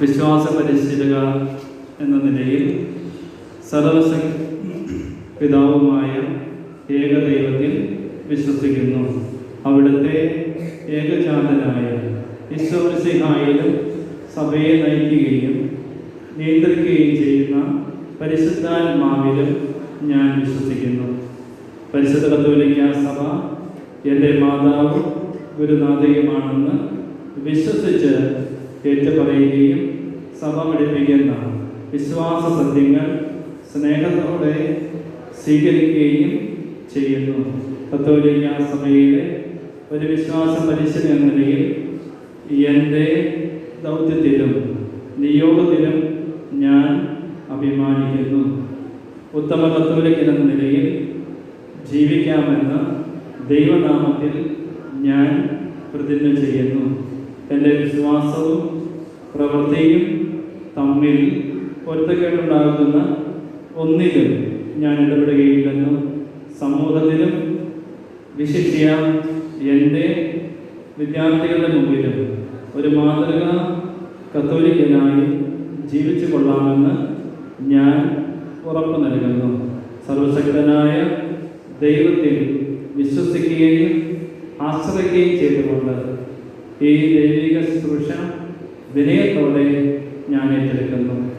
വിശ്വാസ പരിശീലക എന്ന നിലയിൽ സർവസ പിതാവുമായ ഏകദൈവത്തിൽ വിശ്വസിക്കുന്നു. അവിടുത്തെ ഏകജാതനായ ഈശ്വരസിഹായിലും സഭയെ നയിക്കുകയും നിയന്ത്രിക്കുകയും ചെയ്യുന്ന പരിശുദ്ധാത്മാവിലും ഞാൻ വിശ്വസിക്കുന്നു. പരിശുദ്ധ കത്തോലിക്ക സഭ എന്റെ മാതാവും ഗുരുനാഥയുമാണെന്ന് വിശ്വസിച്ച് ഏറ്റുപറയുകയും സഭ പഠിപ്പിക്കുന്ന വിശ്വാസ സത്യങ്ങൾ സ്നേഹത്തോടെ സ്വീകരിക്കുകയും ചെയ്യുന്നു. കത്തോലിക്ക സഭയിലെ ഒരു വിശ്വാസ പരിശീലന എന്ന നിലയിൽ എന്റെ ദൗത്യത്തിലും നിയോഗത്തിലും ഞാൻ അഭിമാനിക്കുന്നു. ഉത്തമ കത്തോലിക്കൻ എന്ന നിലയിൽ ജീവിക്കാമെന്ന് ദൈവനാമത്തിൽ ഞാൻ പ്രതിജ്ഞ ചെയ്യുന്നു. എന്റെ വിശ്വാസവും പ്രവൃത്തിയും തമ്മിൽ പൊരുത്തക്കേടുണ്ടാകുന്ന ഒന്നിലും ഞാൻ ഇടപെടുകയില്ലെന്നും സമൂഹത്തിലും വിശിഷ്യ എന്റെ വിദ്യാർത്ഥികളുടെ മുമ്പിലും ഒരു മാതൃക കത്തോലിക്കനായി ജീവിച്ചു കൊള്ളാമെന്ന് ഞാൻ ഉറപ്പു നൽകുന്നു. സർവശക്തനായ ദൈവത്തിൽ വിശ്വസിക്കുകയും ആശ്രയിക്കുകയും ചെയ്തുകൊണ്ട് ഈ ദൈവിക ശുശ്രൂഷ വിനയത്തോടെ ഞാൻ ഏറ്റെടുക്കുന്നു.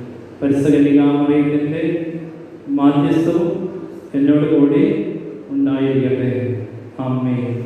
പരിസകലികാമറിയത്തിന്റെ മാധ്യസ്ഥവും എന്നോട് കൂടി ഉണ്ടായിരിക്കട്ടെ. അമ്മേ